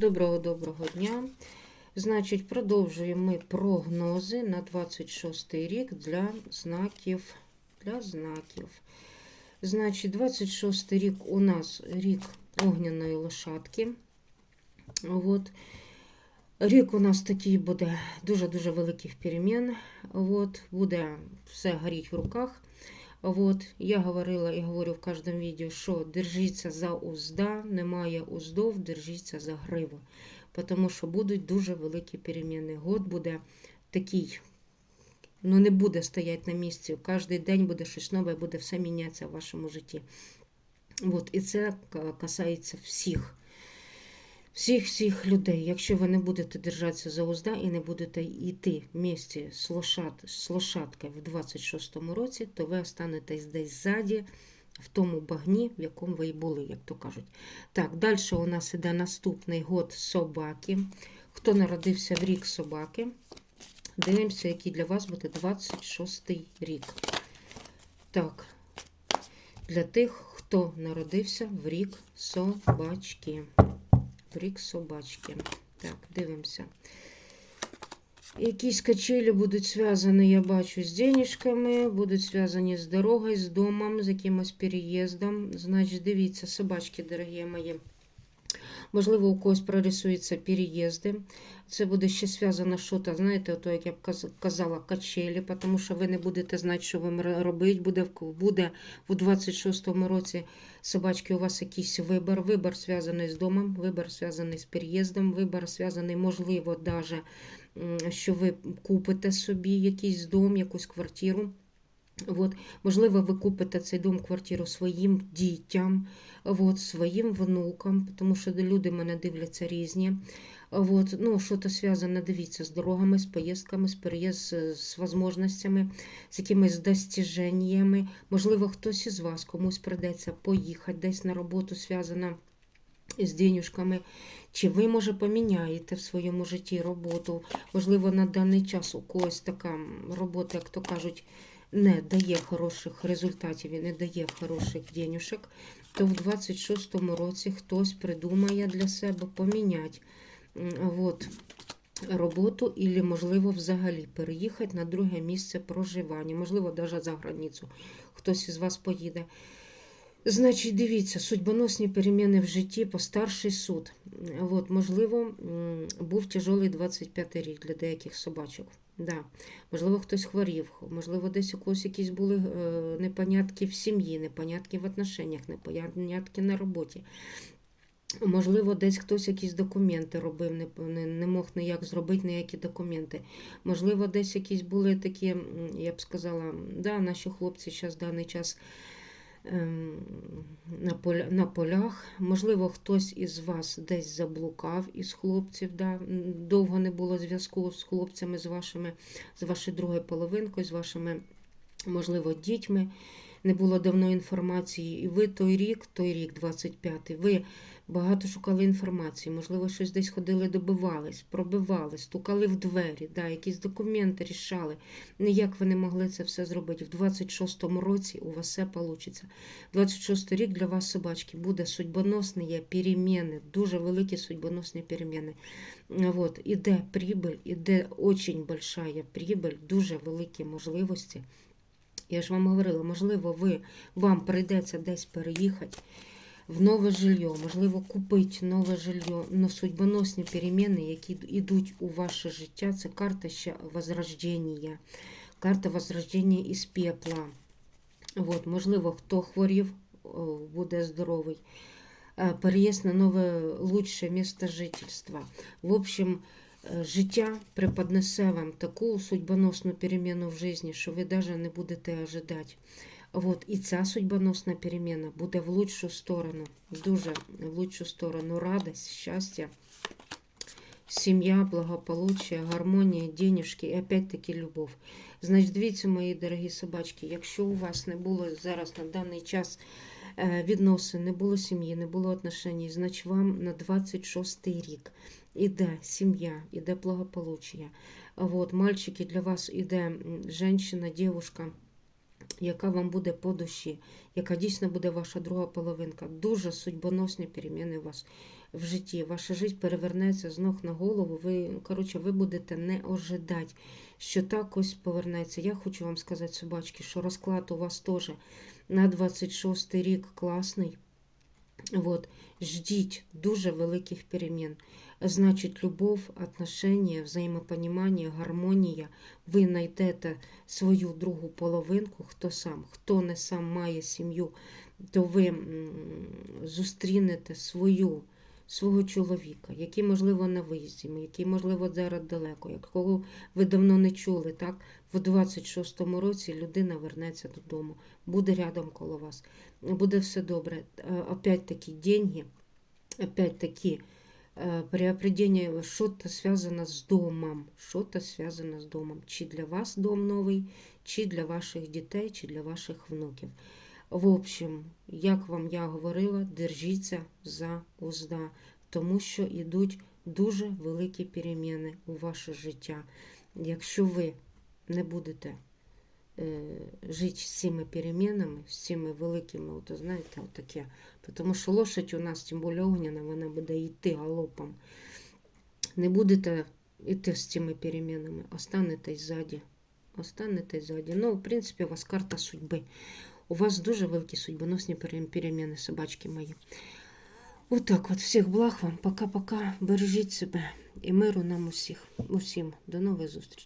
Доброго-доброго дня. Значить, продовжуємо ми прогнози на 26 рік для знаків. Для знаків. Значить, 26 рік у нас рік огняної лошадки. От. Рік у нас такий буде дуже-дуже великих перемін. От. Буде все горіть в руках. Вот, я говорила і говорю в кожному відео, що держіться за узда, немає уздов, держіться за гриву. Тому що будуть дуже великі переміни. Год буде такий, ну не буде стояти на місці. Кожен день буде щось нове, буде все мінятися в вашому житті. От, і це касається всіх. Всіх-всіх людей, якщо ви не будете держатися за узда і не будете йти в місті з, лошад, з лошадкою в 26-му році, то ви останетесь десь ззаді, в тому багні, в якому ви і були, як то кажуть. Так, далі у нас іде наступний год собаки. Хто народився в рік собаки, дивимося, який для вас буде 26-й рік. Так, для тих, хто народився в рік собачки. Рік собачки. Так, дивимося. Якісь качелі будуть зв'язані, я бачу, з денежками, будуть зв'язані з дорогою, з домом, з якимось переїздом. Значить, дивіться, собачки, дорогі мої. Можливо, у когось прорисуються переїзди. Це буде ще зв'язано щось, знаєте, то, як я б казала, качелі, тому що ви не будете знати, що вам робити. Буде буде у 26-му році собачки у вас якийсь вибір. Вибір зв'язаний з домом, вибір зв'язаний з переїздом, вибір зв'язаний, можливо, навіть, що ви купите собі якийсь дом, якусь квартиру. От, Можливо, ви купите цей дом, квартиру своїм дітям, от, своїм внукам, тому що люди мене дивляться різні. От, ну, Що-то зв'язане, дивіться, з дорогами, з поїздками, з переїзд, з можливостями, з якимись достіженнями. Можливо, хтось із вас комусь придеться поїхати десь на роботу, зв'язана з денюжками. Чи ви, може, поміняєте в своєму житті роботу? Можливо, на даний час у когось така робота, як то кажуть, не дає хороших результатів і не дає хороших денюшек, то в 26-му році хтось придумає для себе поміняти от, роботу, і, можливо, взагалі переїхати на друге місце проживання, можливо, навіть за границю хтось із вас поїде. Значить, дивіться, судьбоносні переміни в житті по старший суд. От, Можливо, був тяжелий 25 рік для деяких собачок. Да. Можливо, хтось хворів, можливо, десь у когось якісь були е, непонятки в сім'ї, непонятки в отношеннях, непонятки на роботі. Можливо, десь хтось якісь документи робив, не, не, не мог ніяк зробити ніякі документи. Можливо, десь якісь були такі, я б сказала, да, наші хлопці зараз в даний час. Ем, на поля, на полях. Можливо, хтось із вас десь заблукав із хлопців. Да? Довго не було зв'язку з хлопцями, з вашими, з вашою другою половинкою, з вашими, можливо, дітьми. Не було давно інформації. І ви той рік, той рік, 25-й, ви Багато шукали інформації, можливо, щось десь ходили, добивались, пробивали, стукали в двері, да, якісь документи рішали. Ніяк ви не могли це все зробити. В 26-му році у вас все вийде. 26-й рік для вас, собачки, буде судьбоносні переміни, дуже великі судьбоносні переміни. Вот. Іде прибыль, іде дуже большая прибыль, дуже великі можливості. Я ж вам говорила, можливо, ви, вам прийдеться десь переїхати в нове жилье, можливо, купити нове жилье, но судьбоносні переміни, які йдуть у ваше життя, це карта ще возрождення, карта возрождення із пепла. От, Можливо, хто хворів, буде здоровий. Е, переїзд на нове лучше місце жительства. В общем, е, життя преподнесе вам таку судьбоносну переміну в житті, що ви навіть не будете ожидати. От, І ця судьбоносна переміна буде в лучшу сторону, дуже в лучшу сторону. Радость, щастя, сім'я, благополуччя, гармонія, денежки і опять-таки любов. Значить, дивіться, мої дорогі собачки, якщо у вас не було зараз на даний час е, відносин, не було сім'ї, не було отношень, значить вам на 26 рік іде сім'я, іде благополуччя. От, мальчики, для вас іде жінка, дівчинка. Яка вам буде по душі, яка дійсно буде ваша друга половинка. Дуже судьбоносні переміни у вас в житті. Ваша життя перевернеться з ног на голову. Ви, коротше, ви будете не ожидати, що так ось повернеться. Я хочу вам сказати, собачки, що розклад у вас теж на 26 рік класний. Вот. Ждіть дуже великих перемін. Значить, любов, отношення, взаємопонімання, гармонія. Ви знайдете свою другу половинку, хто сам, хто не сам має сім'ю, то ви зустрінете свою, свого чоловіка, який, можливо, на виїзді, який, можливо, зараз далеко, якого ви давно не чули. Так? В 26-му році людина вернеться додому, буде рядом коло вас, буде все добре. Е, Опять-таки, деньги, опять-таки, э, приобретение что-то связано с домом, что-то связано с домом. Чи для вас дом новий, чи для ваших дітей, чи для ваших внуків. В общем, як вам я говорила, держіться за узда, тому що йдуть дуже великі переміни у ваше життя. Якщо ви не будете е, жити з цими перемінами, з цими великими, от, знаєте, от. Тому що лошадь у нас, тим більше огняна, вона буде йти галопом. Не будете йти з цими перемінами, останетесь ззаді. Останетесь ззаді. Ну, в принципі, у вас карта судьби. У вас дуже великі судьбоносні переміни, собачки мої. Отак от, всіх благ вам, пока-пока. Бережіть себе і миру нам усіх, усім. До нових зустрічей.